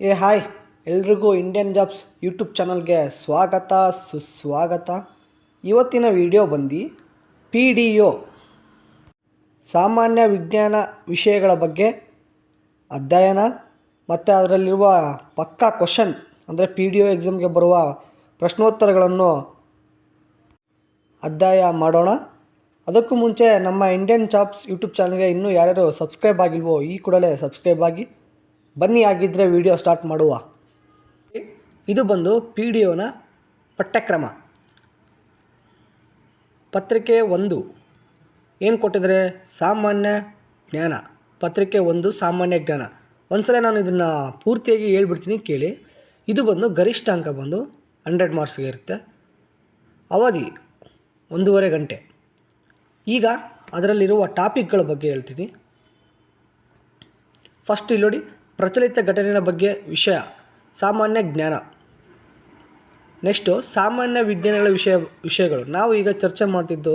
ಏ, ಹಾಯ್. ಎಲ್ರಿಗೂ Indian jobs YouTube ಚಾನಲ್ಗೆ ಸ್ವಾಗತ, ಸುಸ್ವಾಗತ. ಇವತ್ತಿನ ವಿಡಿಯೋ ಬಂದು ಪಿ ಡಿ ಒ ಸಾಮಾನ್ಯ ವಿಜ್ಞಾನ ವಿಷಯಗಳ ಬಗ್ಗೆ ಅಧ್ಯಯನ ಮತ್ತು ಅದರಲ್ಲಿರುವ ಪಕ್ಕಾ ಕ್ವಶನ್ ಅಂದರೆ ಪಿ ಡಿ ಒ ಎಕ್ಸಾಮ್ಗೆ ಬರುವ ಪ್ರಶ್ನೋತ್ತರಗಳನ್ನು ಅಧ್ಯಾಯ ಮಾಡೋಣ. ಅದಕ್ಕೂ ಮುಂಚೆ ನಮ್ಮ ಇಂಡಿಯನ್ ಜಾಬ್ಸ್ ಯೂಟ್ಯೂಬ್ ಚಾನಲ್ಗೆ ಇನ್ನೂ ಯಾರ್ಯಾರು ಸಬ್ಸ್ಕ್ರೈಬ್ ಆಗಿಲ್ವೋ ಈ ಕೂಡಲೇ ಸಬ್ಸ್ಕ್ರೈಬ್ ಆಗಿ. ಬನ್ನಿ ಆಗಿದ್ದರೆ ವಿಡಿಯೋ ಸ್ಟಾರ್ಟ್ ಮಾಡುವ. ಇದು ಬಂದು ಪಿ ಡಿ ಒನ ಪಠ್ಯಕ್ರಮ. ಪತ್ರಿಕೆ ಒಂದು. ಏನು ಕೊಟ್ಟಿದ್ದಾರೆ ಸಾಮಾನ್ಯ ಜ್ಞಾನ. ಪತ್ರಿಕೆ ಒಂದು, ಸಾಮಾನ್ಯ ಜ್ಞಾನ. ಒಂದ್ಸಲ ನಾನು ಇದನ್ನು ಪೂರ್ತಿಯಾಗಿ ಹೇಳ್ಬಿಡ್ತೀನಿ ಕೇಳಿ. ಇದು ಬಂದು ಗರಿಷ್ಠ ಅಂಕ ಬಂದು ಹಂಡ್ರೆಡ್ ಮಾರ್ಕ್ಸ್ಗೆ ಇರುತ್ತೆ. ಅವಧಿ ಒಂದೂವರೆ ಗಂಟೆ. ಈಗ ಅದರಲ್ಲಿರುವ ಟಾಪಿಕ್ಗಳ ಬಗ್ಗೆ ಹೇಳ್ತೀನಿ. ಫಸ್ಟ್ ಇಲ್ಲಿ ನೋಡಿ. ಪ್ರಚಲಿತ ಘಟನೆಯ ಬಗ್ಗೆ ವಿಷಯ, ಸಾಮಾನ್ಯ ಜ್ಞಾನ. ನೆಕ್ಸ್ಟು, ಸಾಮಾನ್ಯ ವಿಜ್ಞಾನಗಳ ವಿಷಯ, ವಿಷಯಗಳು. ನಾವು ಈಗ ಚರ್ಚೆ ಮಾಡ್ತಿದ್ದು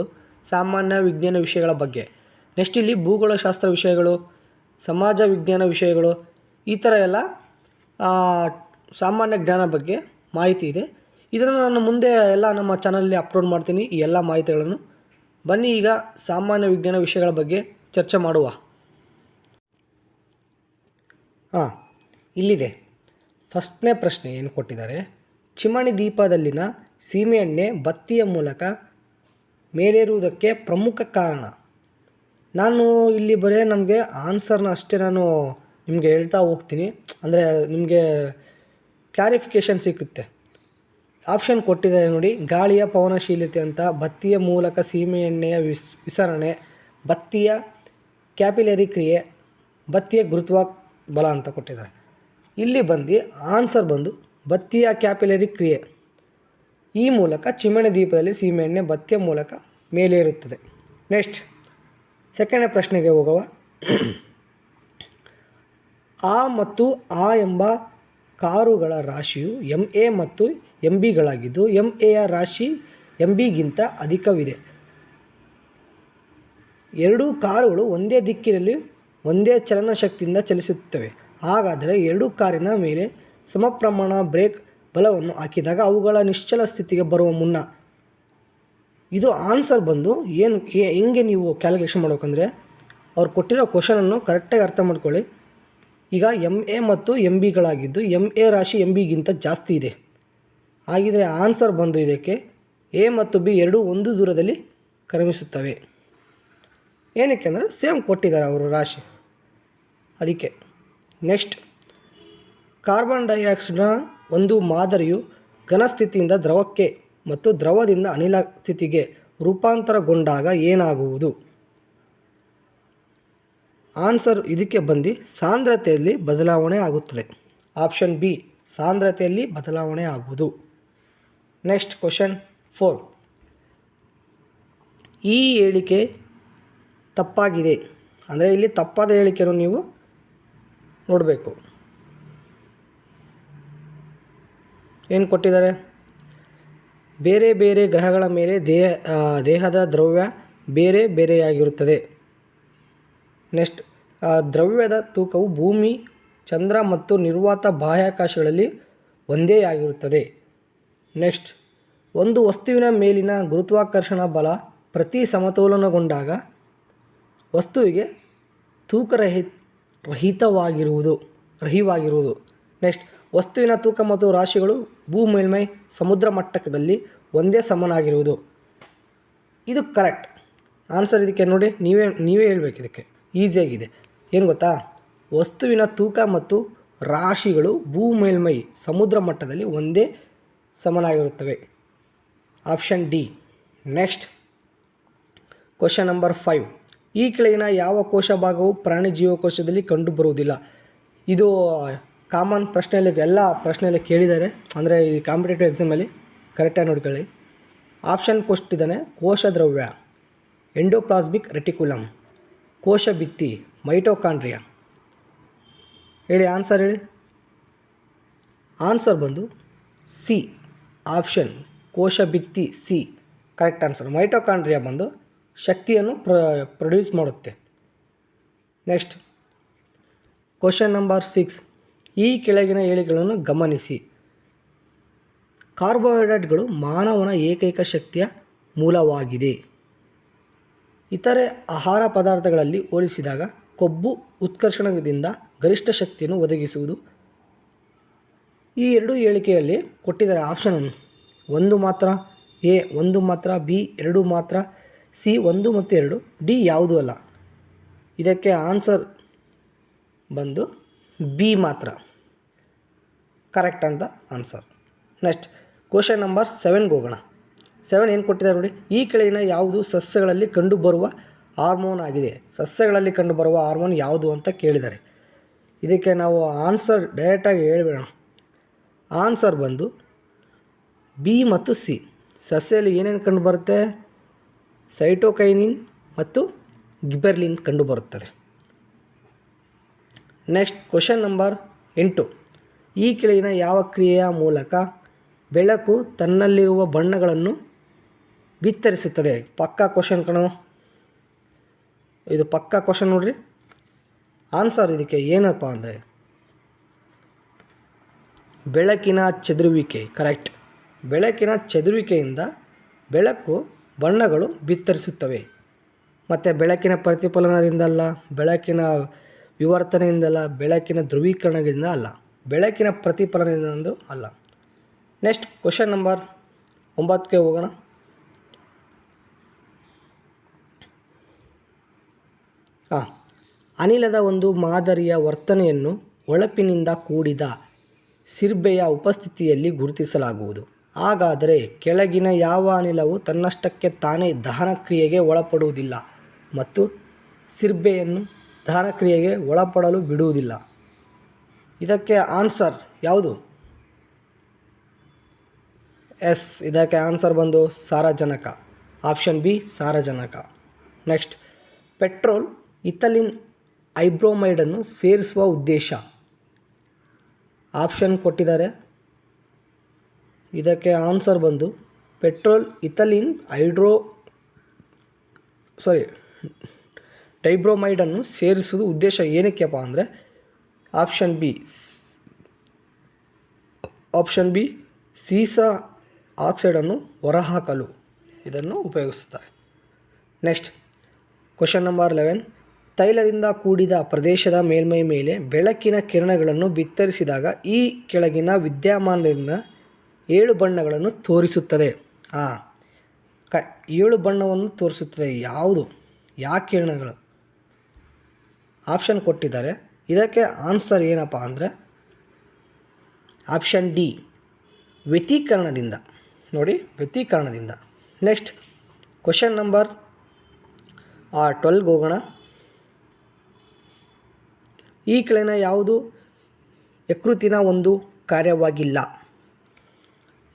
ಸಾಮಾನ್ಯ ವಿಜ್ಞಾನ ವಿಷಯಗಳ ಬಗ್ಗೆ. ನೆಕ್ಸ್ಟ್ ಇಲ್ಲಿ ಭೂಗೋಳಶಾಸ್ತ್ರ ವಿಷಯಗಳು, ಸಮಾಜ ವಿಜ್ಞಾನ ವಿಷಯಗಳು, ಈ ಥರ ಎಲ್ಲ ಸಾಮಾನ್ಯ ಜ್ಞಾನ ಬಗ್ಗೆ ಮಾಹಿತಿ ಇದೆ. ಇದನ್ನು ನಾನು ಮುಂದೆ ಎಲ್ಲ ನಮ್ಮ ಚಾನಲಲ್ಲಿ ಅಪ್ಲೋಡ್ ಮಾಡ್ತೀನಿ ಈ ಎಲ್ಲ ಮಾಹಿತಿಗಳನ್ನು. ಬನ್ನಿ ಈಗ ಸಾಮಾನ್ಯ ವಿಜ್ಞಾನ ವಿಷಯಗಳ ಬಗ್ಗೆ ಚರ್ಚೆ ಮಾಡುವ. ಹಾಂ. ಇಲ್ಲಿದೆ. ಫಸ್ಟ್ನೇ ಪ್ರಶ್ನೆ ಏನು ಕೊಟ್ಟಿದ್ದಾರೆ? ಚಿಮಣಿ ದೀಪದಲ್ಲಿನ ಸೀಮೆಎಣ್ಣೆ ಬತ್ತಿಯ ಮೂಲಕ ಮೇಲೇರುವುದಕ್ಕೆ ಪ್ರಮುಖ ಕಾರಣ. ನಾನು ಇಲ್ಲಿ ಬರೀ ನಮಗೆ ಆನ್ಸರ್ನ ಅಷ್ಟೇ ನಾನು ನಿಮಗೆ ಹೇಳ್ತಾ ಹೋಗ್ತೀನಿ. ಅಂದರೆ ನಿಮಗೆ ಕ್ಲಾರಿಫಿಕೇಷನ್ ಸಿಕ್ಕುತ್ತೆ. ಆಪ್ಷನ್ ಕೊಟ್ಟಿದ್ದಾರೆ ನೋಡಿ. ಗಾಳಿಯ ಪವನಶೀಲತೆ ಅಂತ ಬತ್ತಿಯ ಮೂಲಕ ಸೀಮೆಎಣ್ಣೆಯ ವಿಸ್, ವಿಸರಣೆ, ಬತ್ತಿಯ ಕ್ಯಾಪಿಲರಿ ಕ್ರಿಯೆ, ಬತ್ತಿಯ ಗುರುತ್ವ ಬಲ ಅಂತ ಕೊಟ್ಟಿದ್ದಾರೆ. ಇಲ್ಲಿ ಬಂದು ಆನ್ಸರ್ ಬಂದು ಬತ್ತಿಯ ಕ್ಯಾಪಿಲರಿ ಕ್ರಿಯೆ. ಈ ಮೂಲಕ ಚಿಮಣೆ ದೀಪದಲ್ಲಿ ಸೀಮೆಎಣ್ಣೆ ಬತ್ತಿಯ ಮೂಲಕ ಮೇಲೇರುತ್ತದೆ ನೆಕ್ಸ್ಟ್ ಸೆಕೆಂಡ್ ಪ್ರಶ್ನೆಗೆ ಹೋಗುವ. ಆ ಮತ್ತು ಆ ಎಂಬ ಕಾರುಗಳ ರಾಶಿಯು ಎಂ ಎ ಮತ್ತು ಎಂ ಬಿಗಳಾಗಿದ್ದು ಎಂ ಎಯ ರಾಶಿ ಎಂ ಬಿಗಿಂತ ಅಧಿಕವಿದೆ. ಎರಡೂ ಕಾರುಗಳು ಒಂದೇ ದಿಕ್ಕಿನಲ್ಲಿ ಒಂದೇ ಚಲನಶಕ್ತಿಯಿಂದ ಚಲಿಸುತ್ತವೆ. ಹಾಗಾದರೆ ಎರಡು ಕಾರಿನ ಮೇಲೆ ಸಮ ಪ್ರಮಾಣ ಬ್ರೇಕ್ ಬಲವನ್ನು ಹಾಕಿದಾಗ ಅವುಗಳ ನಿಶ್ಚಲ ಸ್ಥಿತಿಗೆ ಬರುವ ಮುನ್ನ. ಇದು ಆನ್ಸರ್ ಬಂದು ಏನು ಹೆಂಗೆ ನೀವು ಕ್ಯಾಲ್ಕುಲೇಷನ್ ಮಾಡ್ಬೇಕಂದ್ರೆ ಅವ್ರು ಕೊಟ್ಟಿರೋ ಕ್ವಶನನ್ನು ಕರೆಕ್ಟಾಗಿ ಅರ್ಥ ಮಾಡ್ಕೊಳ್ಳಿ. ಈಗ ಎಂ ಎ ಮತ್ತು ಎಂ ಬಿಗಳಾಗಿದ್ದು ಎಂ ಎ ರಾಶಿ ಎಂ ಬಿಗಿಂತ ಜಾಸ್ತಿ ಇದೆ. ಹಾಗಿದ್ರೆ ಆನ್ಸರ್ ಬಂದು ಇದಕ್ಕೆ ಎ ಮತ್ತು ಬಿ ಎರಡೂ ಒಂದು ದೂರದಲ್ಲಿ ಕ್ರಮಿಸುತ್ತವೆ. ಏನಕ್ಕೆ ಅಂದರೆ ಸೇಮ್ ಕೊಟ್ಟಿದ್ದಾರೆ ಅವರು ರಾಶಿ. ಅದಕ್ಕೆ ನೆಕ್ಸ್ಟ್, ಕಾರ್ಬನ್ ಡೈಆಕ್ಸೈಡ್ನ ಒಂದು ಮಾದರಿಯು ಘನಸ್ಥಿತಿಯಿಂದ ದ್ರವಕ್ಕೆ ಮತ್ತು ದ್ರವದಿಂದ ಅನಿಲ ಸ್ಥಿತಿಗೆ ರೂಪಾಂತರಗೊಂಡಾಗ ಏನಾಗುವುದು? ಆನ್ಸರ್ ಇದಕ್ಕೆ ಬಂದು ಸಾಂದ್ರತೆಯಲ್ಲಿ ಬದಲಾವಣೆ ಆಗುತ್ತದೆ. ಆಪ್ಷನ್ ಬಿ, ಸಾಂದ್ರತೆಯಲ್ಲಿ ಬದಲಾವಣೆ ಆಗುವುದು. Next question four. ಈ ಹೇಳಿಕೆ ತಪ್ಪಾಗಿದೆ. ಅಂದರೆ ಇಲ್ಲಿ ತಪ್ಪಾದ ಹೇಳಿಕೆಯನ್ನು ನೀವು ನೋಡಬೇಕು. ಏನು ಕೊಟ್ಟಿದ್ದಾರೆ? ಬೇರೆ ಬೇರೆ ಗ್ರಹಗಳ ಮೇಲೆ ದೇಹ ದೇಹದ ದ್ರವ್ಯ ಬೇರೆ ಬೇರೆಯಾಗಿರುತ್ತದೆ. ನೆಕ್ಸ್ಟ್ ದ್ರವ್ಯದ ತೂಕವು ಭೂಮಿ, ಚಂದ್ರ ಮತ್ತು ನಿರ್ವಾತ ಬಾಹ್ಯಾಕಾಶಗಳಲ್ಲಿ ಒಂದೇ ಆಗಿರುತ್ತದೆ. ನೆಕ್ಸ್ಟ್, ಒಂದು ವಸ್ತುವಿನ ಮೇಲಿನ ಗುರುತ್ವಾಕರ್ಷಣ ಬಲ ಪ್ರತಿ ಸಮತೋಲನಗೊಂಡಾಗ ವಸ್ತುವಿಗೆ ತೂಕರಹಿ ರಹಿತವಾಗಿರುವುದು, ರಹಿವಾಗಿರುವುದು. ನೆಕ್ಸ್ಟ್, ವಸ್ತುವಿನ ತೂಕ ಮತ್ತು ರಾಶಿಗಳು ಭೂ ಮೇಲ್ಮೈ, ಸಮುದ್ರ ಮಟ್ಟದಲ್ಲಿ ಒಂದೇ ಸಮನಾಗಿರುವುದು. ಇದು ಕರೆಕ್ಟ್. ಆನ್ಸರ್ ಇದಕ್ಕೆ ನೋಡಿ, ನೀವೇ ನೀವೇ ಹೇಳಬೇಕು ಇದಕ್ಕೆ. ಈಸಿಯಾಗಿದೆ ಏನು ಗೊತ್ತಾ? ವಸ್ತುವಿನ ತೂಕ ಮತ್ತು ರಾಶಿಗಳು ಭೂ ಮೇಲ್ಮೈ, ಸಮುದ್ರ ಮಟ್ಟದಲ್ಲಿ ಒಂದೇ ಸಮನಾಗಿರುತ್ತವೆ. Option D. Next, question number five. ಈ ಕೆಳಗಿನ ಯಾವ ಕೋಶ ಭಾಗವು ಪ್ರಾಣಿ ಜೀವಕೋಶದಲ್ಲಿ ಕಂಡುಬರುವುದಿಲ್ಲ? ಇದು ಕಾಮನ್ ಪ್ರಶ್ನೆಯಲ್ಲಿ ಎಲ್ಲ ಪ್ರಶ್ನೆಯಲ್ಲಿ ಕೇಳಿದ್ದಾರೆ. ಅಂದರೆ ಈ ಕಾಂಪಿಟೇಟಿವ್ ಎಕ್ಸಾಮಲ್ಲಿ ಕರೆಕ್ಟಾಗಿ ನೋಡ್ಕೊಳ್ಳಿ. ಆಪ್ಷನ್ ಕೊಟ್ಟಿದ್ದಾನೆ ಕೋಶ ದ್ರವ್ಯ ಎಂಡೋಪ್ಲಾಸ್ಮಿಕ್ ರೆಟಿಕ್ಯುಲಮ್ ಕೋಶ ಭಿತ್ತಿ ಮೈಟೋಕಾಂಡ್ರಿಯಾ ಹೇಳಿ ಆನ್ಸರ್ ಹೇಳಿ. ಆನ್ಸರ್ ಬಂದು ಸಿ ಆಪ್ಷನ್ ಕೋಶ ಭಿತ್ತಿ ಸಿ ಕರೆಕ್ಟ್ ಆನ್ಸರ್ ಮೈಟೋಕಾಂಡ್ರಿಯಾ ಬಂದು ಶಕ್ತಿಯನ್ನು ಪ್ರ ಪ್ರೊಡ್ಯೂಸ್ ಮಾಡುತ್ತೆ. ನೆಕ್ಸ್ಟ್ ಕ್ವಶನ್ ನಂಬರ್ ಸಿಕ್ಸ್ ಈ ಕೆಳಗಿನ ಹೇಳಿಕೆಗಳನ್ನು ಗಮನಿಸಿ. ಕಾರ್ಬೋಹೈಡ್ರೇಟ್ಗಳು ಮಾನವನ ಏಕೈಕ ಶಕ್ತಿಯ ಮೂಲವಾಗಿದೆ. ಇತರೆ ಆಹಾರ ಪದಾರ್ಥಗಳಲ್ಲಿ ಹೋಲಿಸಿದಾಗ ಕೊಬ್ಬು ಉತ್ಕರ್ಷಣದಿಂದ ಗರಿಷ್ಠ ಶಕ್ತಿಯನ್ನು ಒದಗಿಸುವುದು. ಈ ಎರಡು ಹೇಳಿಕೆಯಲ್ಲಿ ಕೊಟ್ಟಿದ್ದಾರೆ ಆಪ್ಷನನ್ನು ಒಂದು ಮಾತ್ರ, ಎ ಒಂದು ಮಾತ್ರ, ಬಿ ಎರಡು ಮಾತ್ರ ಸಿ ಒಂದು ಮತ್ತು ಎರಡು, ಡಿ ಯಾವುದೂ ಅಲ್ಲ. ಇದಕ್ಕೆ ಆನ್ಸರ್ ಬಂದು ಬಿ ಮಾತ್ರ. ಕರೆಕ್ಟ್ ಅಂತ ಆನ್ಸರ್. ನೆಕ್ಸ್ಟ್, ಕ್ವಶನ್ ನಂಬರ್ ಸೆವೆನ್ಗೆ ಹೋಗೋಣ. ಸೆವೆನ್ ಏನು ಕೊಟ್ಟಿದ್ದಾರೆ ನೋಡಿ, ಈ ಕೆಳಗಿನ ಯಾವುದು ಸಸ್ಯಗಳಲ್ಲಿ ಕಂಡುಬರುವ ಹಾರ್ಮೋನ್ ಆಗಿದೆ. ಸಸ್ಯಗಳಲ್ಲಿ ಕಂಡುಬರುವ ಹಾರ್ಮೋನ್ ಯಾವುದು ಅಂತ ಕೇಳಿದ್ದಾರೆ ಇದಕ್ಕೆ ನಾವು ಆನ್ಸರ್ ಡೈರೆಕ್ಟಾಗಿ ಹೇಳ್ಬಿಡೋಣ. ಆನ್ಸರ್ ಬಂದು ಬಿ ಮತ್ತು ಸಿ. ಸಸ್ಯದಲ್ಲಿ ಏನೇನು ಕಂಡುಬರುತ್ತೆ? ಸೈಟೋಕೈನಿನ್ ಮತ್ತು ಗಿಬರ್ಲಿನ್ ಕಂಡುಬರುತ್ತದೆ. ನೆಕ್ಸ್ಟ್ ಕ್ವಶನ್ ನಂಬರ್ ಎಂಟು. ಈ ಕೆಳಗಿನ ಯಾವ ಕ್ರಿಯೆಯ ಮೂಲಕ ಬೆಳಕು ತನ್ನಲ್ಲಿರುವ ಬಣ್ಣಗಳನ್ನು ಬಿತ್ತರಿಸುತ್ತದೆ ಪಕ್ಕಾ ಕ್ವಶನ್ ಕಣ. ಇದು ಪಕ್ಕಾ ಕ್ವಶನ್ ನೋಡ್ರಿ. ಆನ್ಸರ್ ಇದಕ್ಕೆ ಏನಪ್ಪ ಅಂದರೆ ಬೆಳಕಿನ ಚದುರುವಿಕೆ, ಕರೆಕ್ಟ್. ಬೆಳಕಿನ ಚದುರುವಿಕೆಯಿಂದ ಬೆಳಕು ಬಣ್ಣಗಳು ಬಿತ್ತರಿಸುತ್ತವೆ. ಮತ್ತು ಬೆಳಕಿನ ಪ್ರತಿಫಲನದಿಂದಲ್ಲ, ಬೆಳಕಿನ ವಿವರ್ತನೆಯಿಂದಲ್ಲ, ಬೆಳಕಿನ ಧ್ರುವೀಕರಣದಿಂದ ಅಲ್ಲ. ಬೆಳಕಿನ ಪ್ರತಿಫಲನದಿಂದ ಅಲ್ಲ. ನೆಕ್ಸ್ಟ್ ಕ್ವಶನ್ ನಂಬರ್ ಒಂಬತ್ತಕ್ಕೆ ಹೋಗೋಣ. ಹಾಂ ಅನಿಲದ ಒಂದು ಮಾದರಿಯ ವರ್ತನೆಯನ್ನು ಹೊಳಪಿನಿಂದ ಕೂಡಿದ ಸಿರ್ಬೆಯ ಉಪಸ್ಥಿತಿಯಲ್ಲಿ ಗುರುತಿಸಲಾಗುವುದು. ಹಾಗಾದರೆ ಕೆಳಗಿನ ಯಾವ ಅನಿಲವು ತನ್ನಷ್ಟಕ್ಕೆ ತಾನೇ ದಹನಕ್ರಿಯೆಗೆ ಒಳಪಡುವುದಿಲ್ಲ ಮತ್ತು ಸಿರ್ಬೆಯನ್ನು ದಹನಕ್ರಿಯೆಗೆ ಒಳಪಡಲು ಬಿಡುವುದಿಲ್ಲ? ಇದಕ್ಕೆ ಆನ್ಸರ್ ಯಾವುದು? ಎಸ್ ಇದಕ್ಕೆ ಆನ್ಸರ್ ಬಂದು ಸಾರಜನಕ. ಆಪ್ಷನ್ ಬಿ ಸಾರಜನಕ. ನೆಕ್ಸ್ಟ್ ಪೆಟ್ರೋಲ್ ಇಥಲಿನ್ ಐಬ್ರೋಮೈಡನ್ನು ಸೇರಿಸುವ ಉದ್ದೇಶ. ಆಪ್ಷನ್ ಕೊಟ್ಟಿದ್ದಾರೆ. ಇದಕ್ಕೆ ಆನ್ಸರ್ ಬಂದು ಪೆಟ್ರೋಲ್ ಇಥಲಿನ್ ಹೈಡ್ರೋ ಸಾರಿ ಡೈಬ್ರೋಮೈಡನ್ನು ಸೇರಿಸುವುದು ಉದ್ದೇಶ ಏನಕ್ಕೆಪ್ಪ ಅಂದರೆ ಆಪ್ಷನ್ ಬಿ ಆಪ್ಷನ್ ಬಿ ಸೀಸಾ ಆಕ್ಸೈಡನ್ನು ಹೊರಹಾಕಲು ಇದನ್ನು ಉಪಯೋಗಿಸುತ್ತಾರೆ. ನೆಕ್ಸ್ಟ್ ಕ್ವಶನ್ ನಂಬರ್ ಲೆವೆನ್ ತೈಲದಿಂದ ಕೂಡಿದ ಪ್ರದೇಶದ ಮೇಲ್ಮೈ ಮೇಲೆ ಬೆಳಕಿನ ಕಿರಣಗಳನ್ನು ಬಿತ್ತರಿಸಿದಾಗ ಈ ಕೆಳಗಿನ ವಿದ್ಯಮಾನದಿಂದ ಏಳು ಬಣ್ಣಗಳನ್ನು ತೋರಿಸುತ್ತದೆ. ಆ, ಕ, ಏಳು ಬಣ್ಣವನ್ನು ತೋರಿಸುತ್ತದೆ ಯಾವುದು? ಯಾವ ಕಿರಣಗಳು ಆಪ್ಷನ್ ಕೊಟ್ಟಿದ್ದಾರೆ. ಇದಕ್ಕೆ ಆನ್ಸರ್ ಏನಪ್ಪ ಅಂದರೆ ಆಪ್ಷನ್ ಡಿ ವ್ಯತೀಕರಣದಿಂದ. ನೋಡಿ, ವ್ಯತೀಕರಣದಿಂದ. ನೆಕ್ಸ್ಟ್ ಕ್ವಶನ್ ನಂಬರ್ ಟ್ವೆಲ್ಗೆ ಹೋಗೋಣ. ಈ ಕೆಳಗಿನ ಯಾವುದು? ಯಕೃತಿನ ಒಂದು ಕಾರ್ಯವಾಗಿಲ್ಲ.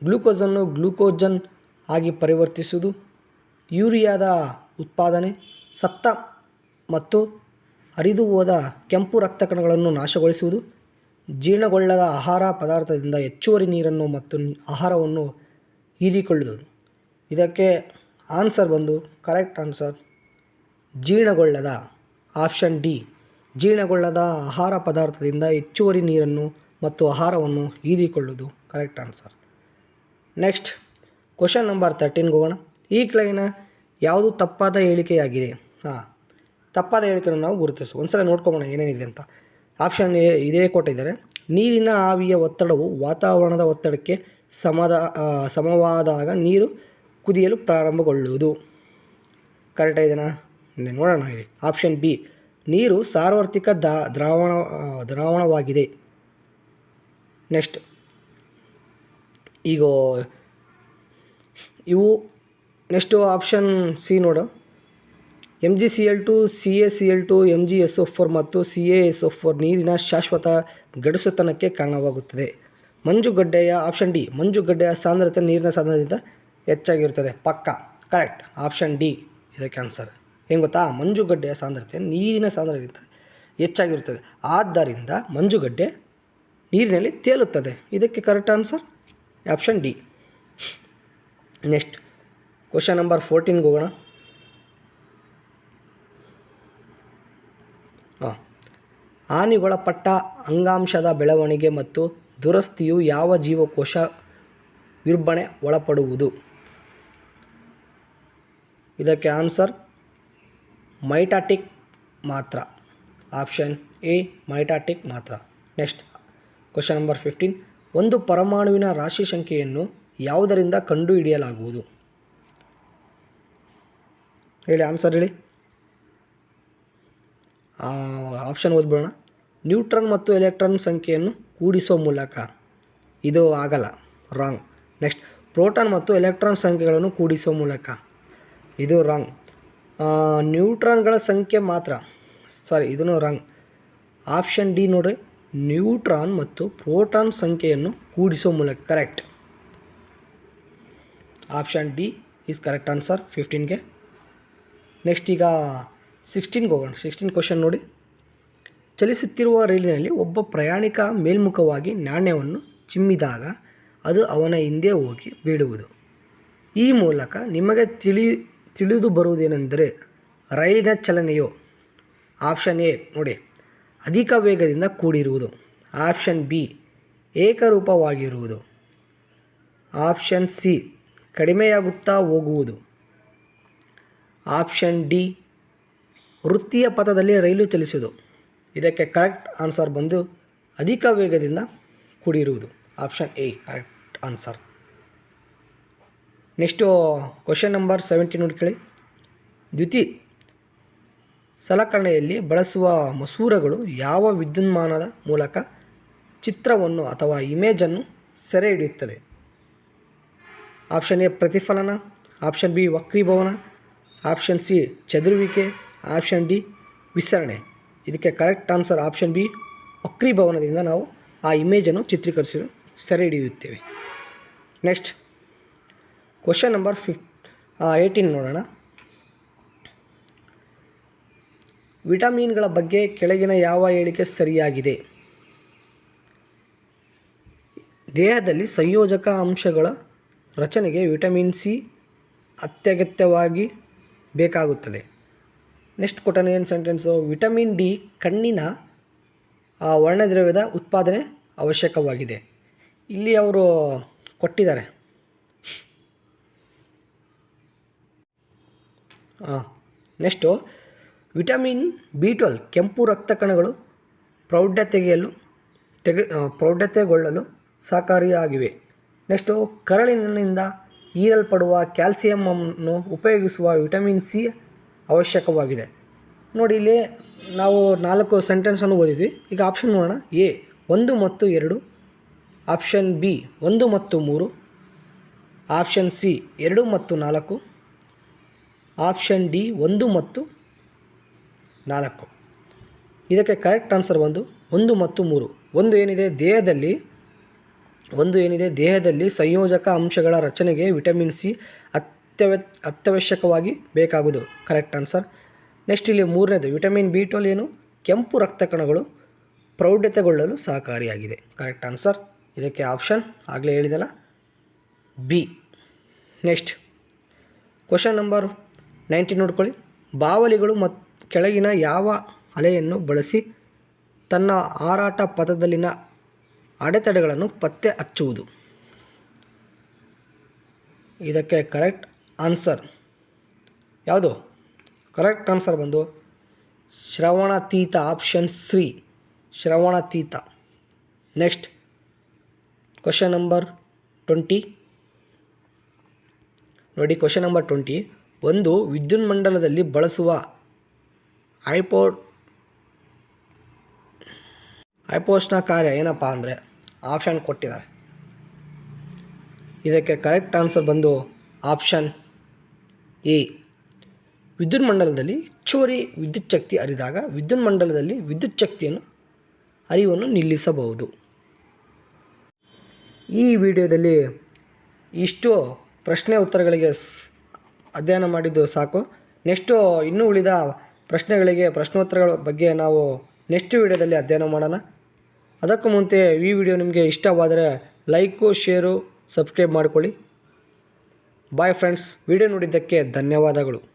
ಗ್ಲೂಕೋಸನ್ನು ಗ್ಲೂಕೋಜನ್ ಆಗಿ ಪರಿವರ್ತಿಸುವುದು, ಯೂರಿಯಾದ ಉತ್ಪಾದನೆ, ಸತ್ತ ಮತ್ತು ಹರಿದು ಹೋದ ಕೆಂಪು ರಕ್ತ ಕಣಗಳನ್ನು ನಾಶಗೊಳಿಸುವುದು, ಜೀರ್ಣಗೊಳ್ಳದ ಆಹಾರ ಪದಾರ್ಥದಿಂದ ಹೆಚ್ಚುವರಿ ನೀರನ್ನು ಮತ್ತು ಆಹಾರವನ್ನು ಹೀರಿಕೊಳ್ಳುವುದು. ಇದಕ್ಕೆ ಆನ್ಸರ್ ಬಂದು ಕರೆಕ್ಟ್ ಆನ್ಸರ್, ಜೀರ್ಣಗೊಳ್ಳದ ಆಪ್ಷನ್ ಡಿ, ಜೀರ್ಣಗೊಳ್ಳದ ಆಹಾರ ಪದಾರ್ಥದಿಂದ ಹೆಚ್ಚುವರಿ ನೀರನ್ನು ಮತ್ತು ಆಹಾರವನ್ನು ಹೀರಿಕೊಳ್ಳುವುದು. Correct answer. Next question number ತರ್ಟೀನ್ಗೆ ಹೋಗೋಣ. ಈ ಕೆಳಗಿನ ಯಾವುದು ತಪ್ಪಾದ ಹೇಳಿಕೆಯಾಗಿದೆ? ಹಾಂ, ತಪ್ಪಾದ ಹೇಳಿಕೆಯನ್ನು ನಾವು ಗುರುತಿಸು. ಒಂದ್ಸಲ ನೋಡ್ಕೊಬೋಣ ಏನೇನಿದೆ ಅಂತ. ಆಪ್ಷನ್ ಇದೇ ಕೊಟ್ಟಿದ್ದಾರೆ. ನೀರಿನ ಆವಿಯ ಒತ್ತಡವು ವಾತಾವರಣದ ಒತ್ತಡಕ್ಕೆ ಸಮದ ಸಮವಾದಾಗ ನೀರು ಕುದಿಯಲು ಪ್ರಾರಂಭಗೊಳ್ಳುವುದು. ಕರೆಕ್ಟ್ ಇದೆನಾ ನೋಡೋಣ ಹೇಳಿ ಆಪ್ಷನ್ ಬಿ ನೀರು ಸಾರ್ವತ್ರಿಕ ದ್ರಾವಣ ದ್ರಾವಣವಾಗಿದೆ. ನೆಕ್ಸ್ಟ್ ಈಗ ಇವು ನೆಕ್ಸ್ಟು ಆಪ್ಷನ್ ಸಿ ನೋಡು. M G C L two C A C L two M G S O four ಮತ್ತು C A S O four ನೀರಿನ ಶಾಶ್ವತ ಗಡಸುತನಕ್ಕೆ ಕಾರಣವಾಗುತ್ತದೆ. ಮಂಜುಗಡ್ಡೆಯ ಆಪ್ಷನ್ ಡಿ. ಮಂಜುಗಡ್ಡೆಯ ಸಾಂದ್ರತೆ ನೀರಿನ ಸಾಂದ್ರತೆಗಿಂತ ಹೆಚ್ಚಾಗಿರುತ್ತದೆ. ಪಕ್ಕ. ಕರೆಕ್ಟ್. Option D. ಇದಕ್ಕೆ ಆನ್ಸರ್. ಹೆಂಗೆ ಗೊತ್ತಾ? ಮಂಜುಗಡ್ಡೆಯ ಸಾಂದ್ರತೆ ನೀರಿನ ಸಾಂದ್ರತೆಗಿಂತ ಹೆಚ್ಚಾಗಿರುತ್ತದೆ. ಆದ್ದರಿಂದ ಮಂಜುಗಡ್ಡೆ ನೀರಿನಲ್ಲಿ ತೇಲುತ್ತದೆ. ಇದಕ್ಕೆ correct answer? Option D. Next, question number ಫೋರ್ಟೀನ್ಗೆ ಹೋಗೋಣ. ಹಾಂ ಹಾನಿಗೊಳಪಟ್ಟ ಅಂಗಾಂಶದ ಬೆಳವಣಿಗೆ ಮತ್ತು ದುರಸ್ತಿಯು ಯಾವ ಜೀವಕೋಶ ವಿರ್ಭಣೆ ಒಳಪಡುವುದು? ಇದಕ್ಕೆ ಆನ್ಸರ್, ಮೈಟಾಟಿಕ್ ಮಾತ್ರ. ಆಪ್ಷನ್ ಎ, ಮೈಟಾಟಿಕ್ ಮಾತ್ರ. ನೆಕ್ಸ್ಟ್, ಕ್ವಶನ್ ನಂಬರ್ ಫಿಫ್ಟೀನ್ ಒಂದು ಪರಮಾಣುವಿನ ರಾಶಿ ಸಂಖ್ಯೆಯನ್ನು ಯಾವುದರಿಂದ ಕಂಡುಹಿಡಿಯಲಾಗುವುದು? ಹೇಳಿ ಆನ್ಸರ್ ಹೇಳಿ. ಆಪ್ಷನ್ ಓದ್ಬಿಡೋಣ. ನ್ಯೂಟ್ರಾನ್ ಮತ್ತು ಎಲೆಕ್ಟ್ರಾನ್ ಸಂಖ್ಯೆಯನ್ನು ಕೂಡಿಸುವ ಮೂಲಕ. ಇದು ಆಗಲ್ಲ ರಾಂಗ್ ನೆಕ್ಸ್ಟ್ ಪ್ರೋಟಾನ್ ಮತ್ತು ಎಲೆಕ್ಟ್ರಾನ್ ಸಂಖ್ಯೆಗಳನ್ನು ಕೂಡಿಸುವ ಮೂಲಕ. ಇದು ರಾಂಗ್ ನ್ಯೂಟ್ರಾನ್ಗಳ ಸಂಖ್ಯೆ ಮಾತ್ರ. ಸಾರಿ ಇದನ್ನು ರಾಂಗ್ ಆಪ್ಷನ್ ಡಿ ನೋಡ್ರಿ. ನ್ಯೂಟ್ರಾನ್ ಮತ್ತು ಪ್ರೋಟಾನ್ ಸಂಖ್ಯೆಯನ್ನು ಕೂಡಿಸುವ ಮೂಲಕ correct option D is correct answer ಫಿಫ್ಟೀನ್ಗೆ next ಈಗ ಸಿಕ್ಸ್ಟೀನ್ಗೆ ಹೋಗೋಣ. ಸಿಕ್ಸ್ಟೀನ್ ಕ್ವಶನ್ ನೋಡಿ. ಚಲಿಸುತ್ತಿರುವ ರೈಲಿನಲ್ಲಿ ಒಬ್ಬ ಪ್ರಯಾಣಿಕ ಮೇಲ್ಮುಖವಾಗಿ ನಾಣ್ಯವನ್ನು ಚಿಮ್ಮಿದಾಗ ಅದು ಅವನ ಹಿಂದೆ ಹೋಗಿ ಬೀಳುವುದು. ಈ ಮೂಲಕ ನಿಮಗೆ ತಿಳಿ, ತಿಳಿದು ಬರುವುದೇನೆಂದರೆ ರೈಲಿನ ಚಲನೆಯು? ಆಪ್ಷನ್ ಎ ನೋಡಿ. ಅಧಿಕ ವೇಗದಿಂದ ಕೂಡಿರುವುದು. ಆಪ್ಷನ್ ಬಿ, ಏಕರೂಪವಾಗಿರುವುದು. ಆಪ್ಷನ್ ಸಿ, ಕಡಿಮೆಯಾಗುತ್ತಾ ಹೋಗುವುದು. ಆಪ್ಷನ್ ಡಿ, ವೃತ್ತಿಯ ಪಥದಲ್ಲಿ ರೈಲು ಚಲಿಸುವುದು. ಇದಕ್ಕೆ ಕರೆಕ್ಟ್ ಆನ್ಸರ್ ಬಂದು ಅಧಿಕ ವೇಗದಿಂದ ಕೂಡಿರುವುದು. Option A, correct answer. Next question number seventeen ಕೇಳಿ. ದ್ವಿತಿ ಸಲಕರಣೆಯಲ್ಲಿ ಬಳಸುವ ಮಸೂರಗಳು ಯಾವ ವಿದ್ಯುನ್ಮಾನದ ಮೂಲಕ ಚಿತ್ರವನ್ನು ಅಥವಾ ಇಮೇಜನ್ನು ಸೆರೆ ಹಿಡಿಯುತ್ತದೆ ಆಪ್ಷನ್ ಎ, ಪ್ರತಿಫಲನ. ಆಪ್ಷನ್ ಬಿ, ವಕ್ರೀಭವನ. ಆಪ್ಷನ್ ಸಿ, ಚದುರುವಿಕೆ. ಆಪ್ಷನ್ ಡಿ ವಿಸ್ತರಣೆ ಇದಕ್ಕೆ ಕರೆಕ್ಟ್ ಆನ್ಸರ್ ಆಪ್ಷನ್ ಬಿ, ವಕ್ರೀಭವನದಿಂದ ನಾವು ಆ ಇಮೇಜನ್ನು ಚಿತ್ರೀಕರಿಸಲು ಸೆರೆ ಹಿಡಿಯುತ್ತೇವೆ next question number fif eighteen ನೋಡೋಣ. ವಿಟಮಿನ್ಗಳ ಬಗ್ಗೆ ಕೆಳಗಿನ ಯಾವ ಹೇಳಿಕೆ ಸರಿಯಾಗಿದೆ? ದೇಹದಲ್ಲಿ ಸಂಯೋಜಕ ಅಂಶಗಳ ರಚನೆಗೆ ವಿಟಮಿನ್ ಸಿ ಅತ್ಯಗತ್ಯವಾಗಿ ಬೇಕಾಗುತ್ತದೆ. ನೆಕ್ಸ್ಟ್ ಕೊಟ್ಟನ ಏನು ಸೆಂಟೆನ್ಸು ವಿಟಮಿನ್ ಡಿ ಕಣ್ಣಿನ ವರ್ಣದ್ರವ್ಯದ ಉತ್ಪಾದನೆ ಅವಶ್ಯಕವಾಗಿದೆ. ಇಲ್ಲಿ ಅವರು ಕೊಟ್ಟಿದ್ದಾರೆ. ಹಾಂ ನೆಕ್ಸ್ಟು ವಿಟಮಿನ್ ಬಿ ಟ್ವೆಲ್ ಕೆಂಪು ರಕ್ತ ಕಣಗಳು ಪ್ರೌಢ ತೆಗೆಯಲು ತೆಗೆ ಪ್ರೌಢತೆಗೊಳ್ಳಲು ಸಹಕಾರಿಯಾಗಿವೆ. ನೆಕ್ಸ್ಟು, ಕರಳಿನಿಂದ ಹೀರಲ್ಪಡುವ ಕ್ಯಾಲ್ಸಿಯಮನ್ನು ಉಪಯೋಗಿಸುವ ವಿಟಮಿನ್ ಸಿ ಅವಶ್ಯಕವಾಗಿದೆ. ನೋಡಿ, ಇಲ್ಲಿ ನಾವು ನಾಲ್ಕು ಸೆಂಟೆನ್ಸನ್ನು ಓದಿದ್ವಿ. ಈಗ ಆಪ್ಷನ್ ನೋಡೋಣ. ಎ, ಒಂದು ಮತ್ತು ಎರಡು. ಆಪ್ಷನ್ ಬಿ, ಒಂದು ಮತ್ತು ಮೂರು. ಆಪ್ಷನ್ ಸಿ, ಎರಡು ಮತ್ತು ನಾಲ್ಕು. ಆಪ್ಷನ್ ಡಿ, ಒಂದು ಮತ್ತು ನಾಲ್ಕು. ಇದಕ್ಕೆ ಕರೆಕ್ಟ್ ಆನ್ಸರ್ ಬಂದು ಒಂದು ಮತ್ತು ಮೂರು. ಒಂದು ಏನಿದೆ? ದೇಹದಲ್ಲಿ, ಒಂದು ಏನಿದೆ? ದೇಹದಲ್ಲಿ ಸಂಯೋಜಕ ಅಂಶಗಳ ರಚನೆಗೆ ವಿಟಮಿನ್ ಸಿ ಅತ್ಯವ, ಅತ್ಯವಶ್ಯಕವಾಗಿ ಬೇಕಾಗುವುದು. ಕರೆಕ್ಟ್ ಆನ್ಸರ್ ನೆಕ್ಸ್ಟ್ ಇಲ್ಲಿ ಮೂರನೇದು ವಿಟಮಿನ್ ಬಿ ಟ್ವೆಲ್ ಏನು? ಕೆಂಪು ರಕ್ತ ಕಣಗಳು ಪ್ರೌಢತೆಗೊಳ್ಳಲು ಸಹಕಾರಿಯಾಗಿದೆ. ಕರೆಕ್ಟ್ ಆನ್ಸರ್ ಇದಕ್ಕೆ ಆಪ್ಷನ್ ಆಗಲೇ ಹೇಳಿದಲ್ಲ. B next question number nineteen ನೋಡ್ಕೊಳ್ಳಿ. ಬಾವಲಿಗಳು ಮತ್ತು ಕೆಳಗಿನ ಯಾವ ಅಲೆಯನ್ನು ಬಳಸಿ ತನ್ನ ಹಾರಾಟ ಪಥದಲ್ಲಿನ ಅಡೆತಡೆಗಳನ್ನು ಪತ್ತೆ ಹಚ್ಚುವುದು? ಇದಕ್ಕೆ ಕರೆಕ್ಟ್ ಆನ್ಸರ್ ಯಾವುದು? ಕರೆಕ್ಟ್ ಆನ್ಸರ್ ಬಂದು ಶ್ರವಣತೀತ ಆಪ್ಷನ್ ಶ್ರೀ ಶ್ರವಣತೀತ. ನೆಕ್ಸ್ಟ್ ಕ್ವಶನ್ ನಂಬರ್ ಟ್ವೆಂಟಿ ನೋಡಿ ಕ್ವಶನ್ ನಂಬರ್ ಟ್ವೆಂಟಿ ಒಂದು ವಿದ್ಯುನ್ಮಂಡಲದಲ್ಲಿ ಬಳಸುವ ಐಪೋ ಐಪೋಸ್ಟ್ನ ಕಾರ್ಯ ಏನಪ್ಪ ಅಂದರೆ ಆಪ್ಷನ್ ಕೊಟ್ಟಿದ್ದಾರೆ. ಇದಕ್ಕೆ ಕರೆಕ್ಟ್ ಆನ್ಸರ್ ಬಂದು ಆಪ್ಷನ್ ಎ. ವಿದ್ಯುನ್ಮಂಡಲದಲ್ಲಿ ಹೆಚ್ಚುವರಿ ವಿದ್ಯುತ್ ಶಕ್ತಿ ಹರಿದಾಗ ವಿದ್ಯುನ್ಮಂಡಲದಲ್ಲಿ ವಿದ್ಯುತ್ ಶಕ್ತಿಯನ್ನು ಹರಿವನ್ನು ನಿಲ್ಲಿಸಬಹುದು. ಈ ವಿಡಿಯೋದಲ್ಲಿ ಇಷ್ಟು ಪ್ರಶ್ನೆ ಉತ್ತರಗಳಿಗೆ ಅಧ್ಯಯನ ಮಾಡಿದ್ದು ಸಾಕು. ನೆಕ್ಸ್ಟು ಇನ್ನೂ ಉಳಿದ ಪ್ರಶ್ನೆಗಳಿಗೆ ಪ್ರಶ್ನೋತ್ತರಗಳ ಬಗ್ಗೆ ನಾವು ನೆಕ್ಸ್ಟ್ ವಿಡಿಯೋದಲ್ಲಿ ಅಧ್ಯಯನ ಮಾಡೋಣ. ಅದಕ್ಕೂ ಮುಂಚೆ ಈ ವಿಡಿಯೋ ನಿಮಗೆ ಇಷ್ಟವಾದರೆ ಲೈಕು, ಶೇರು, ಸಬ್ಸ್ಕ್ರೈಬ್ ಮಾಡಿಕೊಳ್ಳಿ. ಬಾಯ್ ಫ್ರೆಂಡ್ಸ್ ವಿಡಿಯೋ ನೋಡಿದ್ದಕ್ಕೆ ಧನ್ಯವಾದಗಳು.